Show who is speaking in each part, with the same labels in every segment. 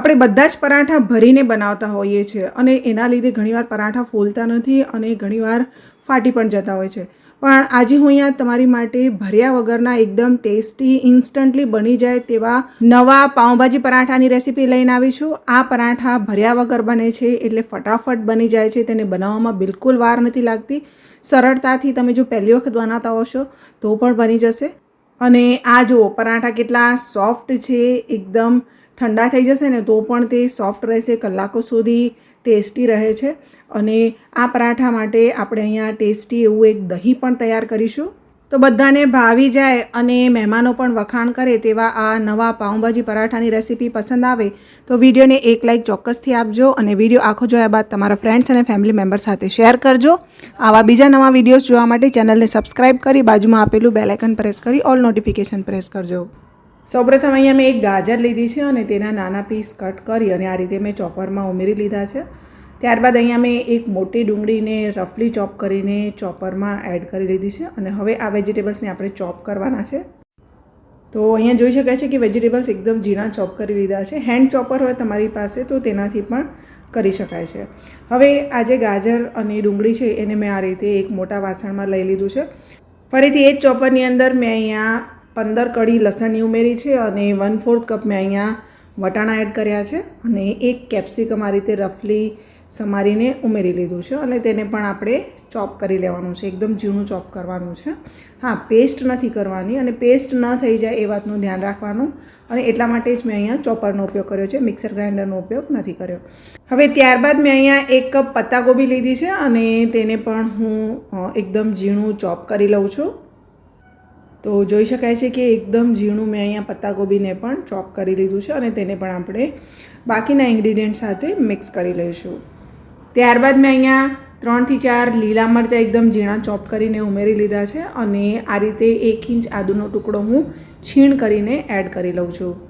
Speaker 1: આપણે બધા જ પરાઠા ભરીને બનાવતા હોઈએ છીએ અને એના લીધે ઘણીવાર પરાઠા ફૂલતા નથી અને ઘણીવાર ફાટી પણ જતા હોય છે. પણ આજે હું અહીંયા તમારી માટે ભર્યા વગરના એકદમ ટેસ્ટી, ઇન્સ્ટન્ટલી બની જાય તેવા નવા પાઉંભાજી પરાઠાની રેસીપી લઈને આવી છું. આ પરાઠા ભર્યા વગર બને છે એટલે ફટાફટ બની જાય છે. તેને બનાવવામાં બિલકુલ વાર નથી લાગતી. સરળતાથી તમે જો પહેલી વખત બનાવતા હશો તો પણ બની જશે. અને આ જુઓ, પરાઠા કેટલા સોફ્ટ છે, એકદમ ઠંડા થઈ જશે ને તો પણ તે સોફ્ટ રહેશે, કલાકો સુધી ટેસ્ટી રહે છે. અને આ પરાઠા માટે આપણે અહીંયા ટેસ્ટી એવું એક દહીં પણ તૈયાર કરીશું. તો બધાને ભાવી જાય અને મહેમાનો પણ વખાણ કરે તેવા આ નવા પાઉંભાજી પરાઠાની રેસીપી પસંદ આવે તો વિડીયોને એક લાઇક ચોક્કસથી આપજો અને વીડિયો આખો જોયા બાદ તમારા ફ્રેન્ડ્સ અને ફેમિલી મેમ્બર સાથે શેર કરજો. આવા બીજા નવા વિડીયોઝ જોવા માટે ચેનલને સબસ્ક્રાઇબ કરી બાજુમાં આપેલું બેલાઇકન પ્રેસ કરી ઓલ નોટિફિકેશન પ્રેસ કરજો. સૌપ્રથમ અહીંયા મેં એક ગાજર લીધી છે અને તેના નાના પીસ કટ કરી અને આ રીતે મેં ચોપરમાં ઉમેરી લીધા છે. ત્યારબાદ અહીંયા મેં એક મોટી ડુંગળીને રફલી ચોપ કરીને ચોપરમાં એડ કરી લીધી છે અને હવે આ વેજીટેબલ્સને આપણે ચોપ કરવાના છે. તો અહીંયા જોઈ શકાય છે કે વેજીટેબલ્સ એકદમ ઝીણા ચોપ કરી લીધા છે. હેન્ડ ચોપર હોય તમારી પાસે તો તેનાથી પણ કરી શકાય છે. હવે આ જે ગાજર અને ડુંગળી છે એને મેં આ રીતે એક મોટા વાસણમાં લઈ લીધું છે. ફરીથી એ જ ચોપરની અંદર મેં અહીંયા પંદર કડી લસણની ઉમેરી છે અને વન ફોર્થ કપ મેં અહીંયા વટાણા એડ કર્યા છે અને એક કેપ્સિકમ આ રીતે રફલી સમારીને ઉમેરી લીધું છે અને તેને પણ આપણે ચોપ કરી લેવાનું છે, એકદમ ઝીણું ચોપ કરવાનું છે. હા, પેસ્ટ નથી કરવાની અને પેસ્ટ ન થઈ જાય એ વાતનું ધ્યાન રાખવાનું અને એટલા માટે જ મેં અહીંયા ચોપરનો ઉપયોગ કર્યો છે, મિક્સર ગ્રાઇન્ડરનો ઉપયોગ નથી કર્યો. હવે ત્યારબાદ મેં અહીંયા એક કપ પત્તાગોબી લીધી છે અને તેને પણ હું એકદમ ઝીણું ચોપ કરી લઉં છું. તો જોઈ શકાય છે કે એકદમ ઝીણું મેં અહીંયા પત્તાકોબીને પણ ચોપ કરી લીધું છે અને તેને પણ આપણે બાકીના ઇન્ગ્રીડિયન્ટ સાથે મિક્સ કરી લઈશું. ત્યારબાદ મેં અહીંયા ત્રણથી ચાર લીલા મરચાં એકદમ ઝીણા ચોપ કરીને ઉમેરી લીધા છે અને આ રીતે એક ઇંચ આદુનો ટુકડો હું છીણ કરીને એડ કરી લઉં છું.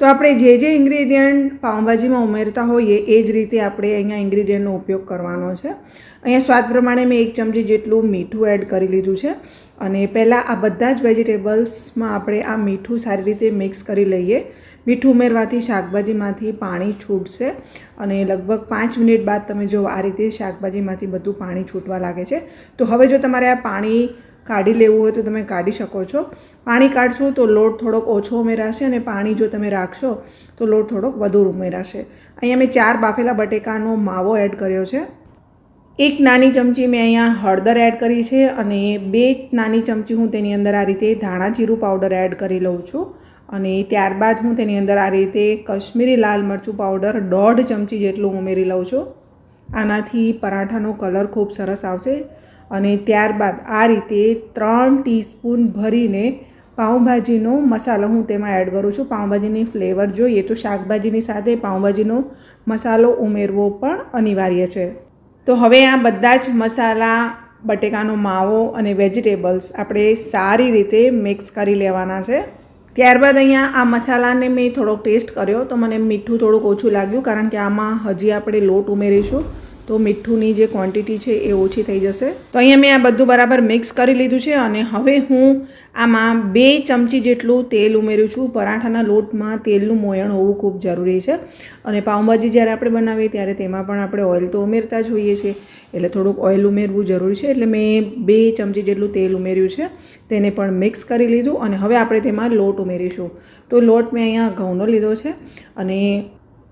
Speaker 1: તો આપણે જે જે ઇન્ગ્રીડિયન્ટ પાઉંભાજીમાં ઉમેરતા હોઈએ એ જ રીતે આપણે અહીંયા ઇન્ગ્રીડિયન્ટનો ઉપયોગ કરવાનો છે. અહીંયા સ્વાદ પ્રમાણે મેં એક ચમચી જેટલું મીઠું એડ કરી લીધું છે અને પહેલાં આ બધા જ વેજીટેબલ્સમાં આપણે આ મીઠું સારી રીતે મિક્સ કરી લઈએ. મીઠું ઉમેરવાથી શાકભાજીમાંથી પાણી છૂટશે અને લગભગ પાંચ મિનિટ બાદ તમે જો આ રીતે શાકભાજીમાંથી બધું પાણી છૂટવા લાગે છે, તો હવે જો તમારે આ પાણી કાઢી લેવું હોય તો તમે કાઢી શકો છો. પાણી કાઢશો તો લોટ થોડોક ઓછો ઉમેરાશે અને પાણી જો તમે રાખશો તો લોટ થોડોક વધુ ઉમેરાશે. અહીંયા મેં ચાર બાફેલા બટેકાનો માવો એડ કર્યો છે. એક નાની ચમચી મેં અહીંયા હળદર એડ કરી છે અને બે નાની ચમચી હું તેની અંદર આ રીતે ધાણા જીરું પાવડર એડ કરી લઉં છું. અને ત્યારબાદ હું તેની અંદર આ રીતે કશ્મીરી લાલ મરચું પાવડર દોઢ ચમચી જેટલું ઉમેરી લઉં છું. આનાથી પરાઠાનો કલર ખૂબ સરસ આવશે. અને ત્યારબાદ આ રીતે ત્રણ ટીસ્પૂન ભરીને પાઉંભાજીનો મસાલો હું તેમાં એડ કરું છું. પાઉંભાજીની ફ્લેવર જોઈએ તો શાકભાજીની સાથે પાઉંભાજીનો મસાલો ઉમેરવો પણ અનિવાર્ય છે. તો હવે આ બધા જ મસાલા, બટેકાનો માવો અને વેજીટેબલ્સ આપણે સારી રીતે મિક્સ કરી લેવાના છે. ત્યારબાદ અહીંયા આ મસાલાને મેં થોડોક ટેસ્ટ કર્યો તો મને મીઠું થોડુંક ઓછું લાગ્યું કારણ કે આમાં હજી આપણે લોટ ઉમેરીશું. તો મીઠુંની જે ક્વોન્ટિટી છે એ ઓછી થઈ જશે. તો અહીંયા મેં આ બધું બરાબર મિક્સ કરી લીધું છે અને હવે હું આમાં બે ચમચી જેટલું તેલ ઉમેર્યું છું. પરાઠાના લોટમાં તેલનું મોયણ હોવું ખૂબ જરૂરી છે. અને પાઉંભાજી જ્યારે આપણે બનાવીએ ત્યારે તેમાં પણ આપણે ઓઇલ તો ઉમેરતા જ હોઈએ છીએ. એટલે થોડુંક ઓઇલ ઉમેરવું જરૂરી છે. એટલે મેં બે ચમચી જેટલું તેલ ઉમેર્યું છે. તેને પણ મિક્સ કરી લીધું અને હવે આપણે તેમાં લોટ ઉમેરીશું. તો લોટ મેં અહીંયા ઘઉંનો લીધો છે અને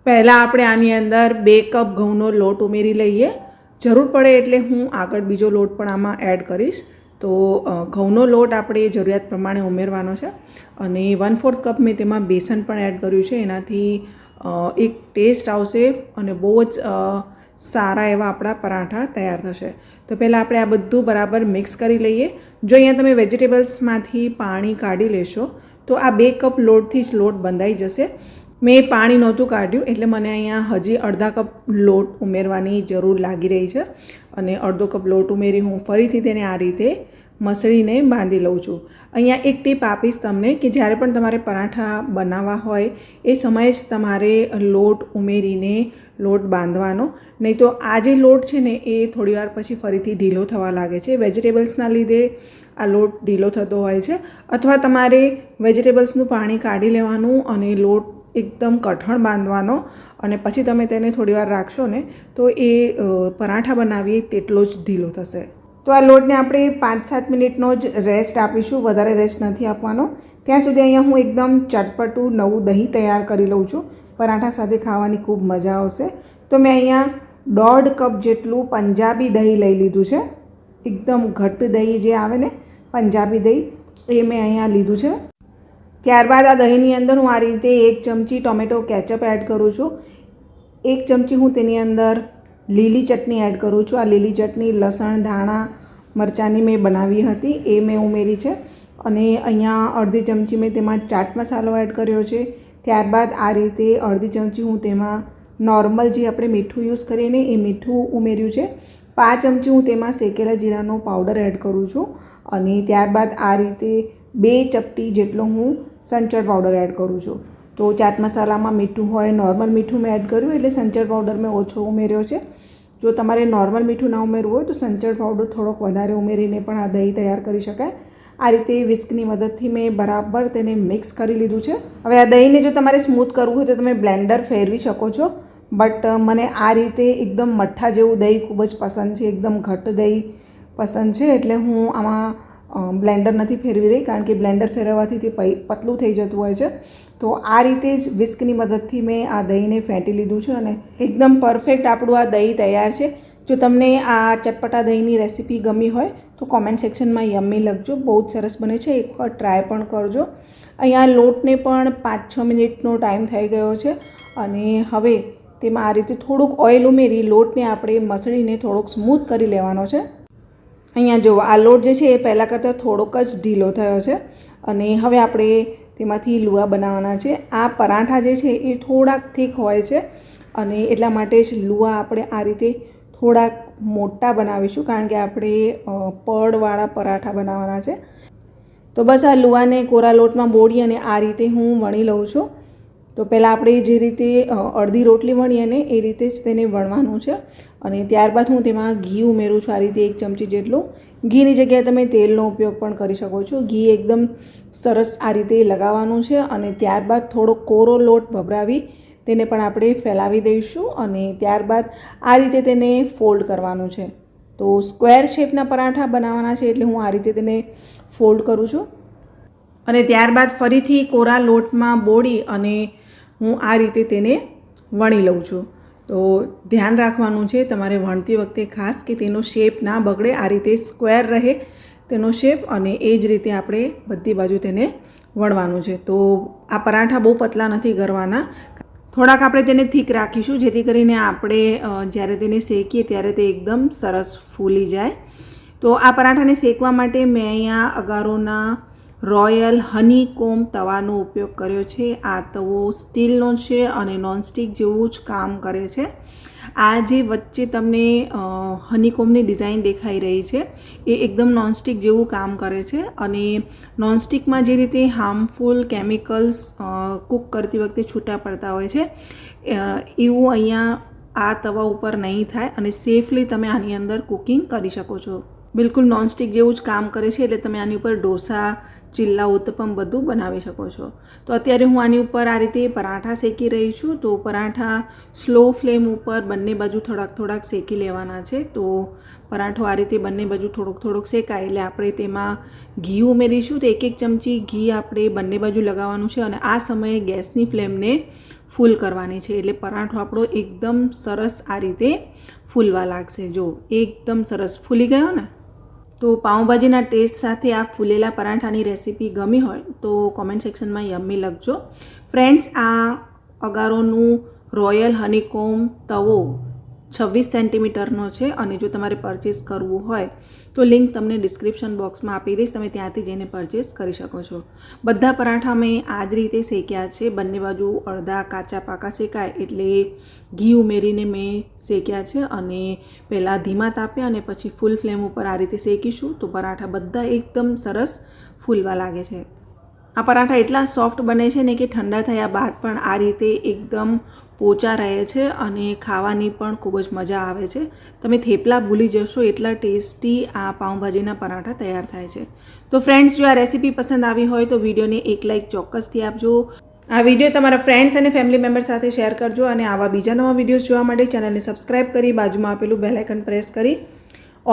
Speaker 1: પહેલાં આપણે આની અંદર બે કપ ઘઉંનો લોટ ઉમેરી લઈએ. જરૂર પડે એટલે હું આગળ બીજો લોટ પણ આમાં એડ કરીશ. તો ઘઉંનો લોટ આપણે જરૂરિયાત પ્રમાણે ઉમેરવાનો છે અને વન ફોર્થ કપ મેં તેમાં બેસન પણ એડ કર્યું છે. એનાથી એક ટેસ્ટ આવશે અને બહુ જ સારા એવા આપણા પરાઠા તૈયાર થશે. તો પહેલાં આપણે આ બધું બરાબર મિક્સ કરી લઈએ. જો અહીંયા તમે વેજીટેબલ્સમાંથી પાણી કાઢી લેશો, તો આ બે કપ લોટથી જ લોટ બંધાઈ જશે. મેં પાણી નહોતું કાઢ્યું એટલે મને અહીંયા હજી અડધા કપ લોટ ઉમેરવાની જરૂર લાગી રહી છે અને અડધો કપ લોટ ઉમેરી હું ફરીથી તેને આ રીતે મસળીને બાંધી લઉં છું. અહીંયા એક ટીપ આપીશ તમને કે જ્યારે પણ તમારે પરાઠા બનાવવા હોય એ સમયે જ તમારે લોટ ઉમેરીને લોટ બાંધવાનો. નહીં તો આ જે લોટ છે ને એ થોડીવાર પછી ફરીથી ઢીલો થવા લાગે છે. વેજીટેબલ્સના લીધે આ લોટ ઢીલો થતો હોય છે. અથવા તમારે વેજીટેબલ્સનું પાણી કાઢી લેવાનું અને લોટ એકદમ કઠણ બાંધવાનો અને પછી તમે તેને થોડીવાર રાખશો ને, તો એ પરાઠા બનાવીએ તેટલો જ ઢીલો થશે. તો આ લોટને આપણે પાંચ સાત મિનિટનો જ રેસ્ટ આપીશું, વધારે રેસ્ટ નથી આપવાનો. ત્યાં સુધી અહીંયા હું એકદમ ચટપટું નવું દહીં તૈયાર કરી લઉં છું. પરાઠા સાથે ખાવાની ખૂબ મજા આવશે. તો મેં અહીંયા દોઢ કપ જેટલું પંજાબી દહીં લઈ લીધું છે. એકદમ ઘટ્ટ દહીં જે આવે ને, પંજાબી દહીં, એ મેં અહીંયા લીધું છે. ત્યારબાદ આ દહીંની અંદર હું આ રીતે એક ચમચી ટોમેટો કેચઅપ એડ કરું છું. એક ચમચી હું તેની અંદર લીલી ચટણી એડ કરું છું. આ લીલી ચટણી, લસણ, ધાણા, મરચાંની મેં બનાવી હતી. એ મેં ઉમેરી છે અને અહીંયા અડધી ચમચી મેં તેમાં ચાટ મસાલો એડ કર્યો છે. ત્યારબાદ આ રીતે અડધી ચમચી હું તેમાં નોર્મલ જે આપણે મીઠું યુઝ કરીએ ને એ મીઠું ઉમેર્યું છે. પાંચ ચમચી હું તેમાં શેકેલા જીરાનો પાવડર એડ કરું છું અને ત્યારબાદ આ રીતે બે ચપટી જેટલો હું સંચળ પાવડર એડ કરું છું. તો ચાટ મસાલામાં મીઠું હોય નોર્મલ મીઠું મેં એડ કર્યું એટલે સંચળ પાવડર મેં ઓછો ઉમેર્યો છે. જો તમારે નોર્મલ મીઠું ના ઉમેરવું હોય તો સંચળ પાવડર થોડોક વધારે ઉમેરીને પણ આ દહીં તૈયાર કરી શકાય. આ રીતે વિસ્કની મદદથી મેં બરાબર તેને મિક્સ કરી લીધું છે. હવે આ દહીંને જો તમારે સ્મૂથ કરવું હોય તો તમે બ્લેન્ડર ફેરવી શકો છો. બટ મને આ રીતે એકદમ મઠ્ઠા જેવું દહીં ખૂબ જ પસંદ છે. એકદમ ઘટ્ટ દહીં પસંદ છે. એટલે હું આમાં બ્લેન્ડર નથી ફેરવી રહી કારણ કે બ્લેન્ડર ફેરવવાથી તે પતલું થઈ જતું હોય છે. તો આ રીતે જ વિસ્કની મદદથી મેં આ દહીંને ફેંટી લીધું છે અને એકદમ પરફેક્ટ આપણું આ દહીં તૈયાર છે. જો તમને આ ચટપટા દહીંની રેસીપી ગમી હોય તો કોમેન્ટ સેક્શનમાં યમ્મી લખજો. બહુ જ સરસ બને છે. એકવાર ટ્રાય પણ કરજો. અહીંયા લોટને પણ પાંચ છ મિનિટનો ટાઈમ થઈ ગયો છે અને હવે તેમાં આ રીતે થોડુંક ઓઇલ ઉમેરી લોટને આપણે મસળીને થોડોક સ્મૂથ કરી લેવાનો છે. અહીંયા જુઓ આ લોટ જે છે એ પહેલાં કરતાં થોડોક જ ઢીલો થયો છે. અને હવે આપણે તેમાંથી લુવા બનાવવાના છે. આ પરાઠા જે છે એ થોડાક થીક હોય છે અને એટલા માટે જ લુવા આપણે આ રીતે થોડાક મોટા બનાવીશું કારણ કે આપણે પડવાળા પરાઠા બનાવવાના છે. તો બસ આ લુવાને કોરા લોટમાં બોળી અને આ રીતે હું વણી લઉં છું. તો પહેલાં આપણે જે રીતે અડધી રોટલી વણીએ ને એ રીતે જ તેને વણવાનું છે. અને ત્યારબાદ હું તેમાં ઘી ઉમેરું છું. આ રીતે એક ચમચી જેટલું. ઘીની જગ્યાએ તમે તેલનો ઉપયોગ પણ કરી શકો છો. ઘી એકદમ સરસ આ રીતે લગાવવાનું છે અને ત્યારબાદ થોડો કોરો લોટ ભભરાવી તેને પણ આપણે ફેલાવી દઈશું અને ત્યારબાદ આ રીતે તેને ફોલ્ડ કરવાનું છે. તો સ્ક્વેર શેપના પરાઠા બનાવવાના છે એટલે હું આ રીતે તેને ફોલ્ડ કરું છું. અને ત્યારબાદ ફરીથી કોરા લોટમાં બોળી અને હું આ રીતે તેને વણી લઉં છું. તો ધ્યાન રાખવાનું છે, તમારે વણતી વખતે ખાસ કે તેનો શેપ ના બગડે, આ રીતે સ્ક્વેર રહે તેનો શેપ અને એ જ રીતે આપણે બધી બાજુ તેને વણવાનું છે. તો આ પરાઠા બહુ પતલા નથી કરવાના થોડાક આપણે તેને થીક રાખીશું, જેથી કરીને આપણે જ્યારે તેને શેકીએ ત્યારે તે એકદમ સરસ ફૂલી જાય. તો આ પરાઠાને શેકવા માટે મેં અહીંયા અગારોના રોયલ હની કોમ તવાનો ઉપયોગ કર્યો છે. આ તવો સ્ટીલનો છે અને નોનસ્ટિક જેવું જ કામ કરે છે. આ જે વચ્ચે તમને હનીકોમની ડિઝાઇન દેખાઈ રહી છે, એ એકદમ નોનસ્ટિક જેવું કામ કરે છે અને નોનસ્ટિકમાં જે રીતે હાર્મફુલ કેમિકલ્સ કૂક કરતી વખતે છૂટા પડતા હોય છે એવું અહીંયા આ તવા ઉપર નહીં થાય અને સેફલી તમે આની અંદર કુકિંગ કરી શકો છો. બિલકુલ નોનસ્ટિક જેવું જ કામ કરે છે એટલે તમે આની ઉપર ઢોસા ચિલ્લા ઉત્તપમ બધું બનાવી શકો છો. તો અત્યારે હું આની ઉપર આ રીતે પરાઠા શેકી રહી છું. તો પરાઠા સ્લો ફ્લેમ ઉપર બંને બાજુ થોડાક થોડાક શેકી લેવાના છે. તો પરાઠો આ રીતે બંને બાજુ થોડોક થોડોક શેકાય એટલે આપણે તેમાં ઘી ઉમેરીશું. તો એક એક ચમચી ઘી આપણે બંને બાજુ લગાવવાનું છે અને આ સમયે ગેસની ફ્લેમને ફૂલ કરવાની છે. એટલે પરાઠો આપણો એકદમ સરસ આ રીતે ફૂલવા લાગશે. જો એકદમ સરસ ફૂલી ગયો ને તો પાઉંભાજીના ટેસ્ટ સાથે આ ફૂલેલા પરાઠાની રેસીપી ગમી હોય તો કોમેન્ટ સેક્શનમાં યમ્મી લખજો. ફ્રેન્ડ્સ આ અગારોનું રોયલ હનીકોમ તવો છવ્વીસ સેન્ટીમીટરનો છે અને જો તમારે પરચેસ કરવું હોય, તો લિંક તમને ડિસ્ક્રિપ્શન બોક્સમાં આપી દઈશ. તમે ત્યાંથી જઈને પરચેસ કરી શકો છો. બધા પરાઠા મેં આ જ રીતે શેક્યા છે. બંને બાજુ અડધા કાચા પાકા શેકાય એટલે ઘી ઉમેરીને મેં શેક્યા છે અને પહેલાં ધીમા તાપે અને પછી ફૂલ ફ્લેમ ઉપર આ રીતે શેકીશું તો પરાઠા બધા એકદમ સરસ ફૂલવા લાગે છે. આ પરાઠા એટલા સોફ્ટ બને છે ને કે ઠંડા થયા બાદ પણ આ રીતે એકદમ પોચા રહે છે અને ખાવાની પણ ખૂબ જ મજા આવે છે. તમે થેપલા ભૂલી જશો એટલા ટેસ્ટી આ પાઉંભાજીના પરાઠા તૈયાર થાય છે. તો ફ્રેન્ડ્સ જો આ રેસીપી પસંદ આવી હોય તો વિડીયોને એક લાઇક ચોક્કસથી આપજો. આ વીડિયો તમારા ફ્રેન્ડ્સ અને ફેમિલી મેમ્બર સાથે શેર કરજો અને આવા બીજા નવા વિડીયોઝ જોવા માટે ચેનલને સબસ્ક્રાઇબ કરી બાજુમાં આપેલું બેલાઇકન પ્રેસ કરી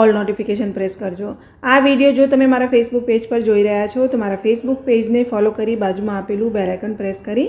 Speaker 1: ઓલ નોટિફિકેશન પ્રેસ કરજો. આ વીડિયો જો તમે મારા ફેસબુક પેજ પર જોઈ રહ્યા છો તો મારા ફેસબુક પેજને ફોલો કરી બાજુમાં આપેલું બેલાઇકન પ્રેસ કરી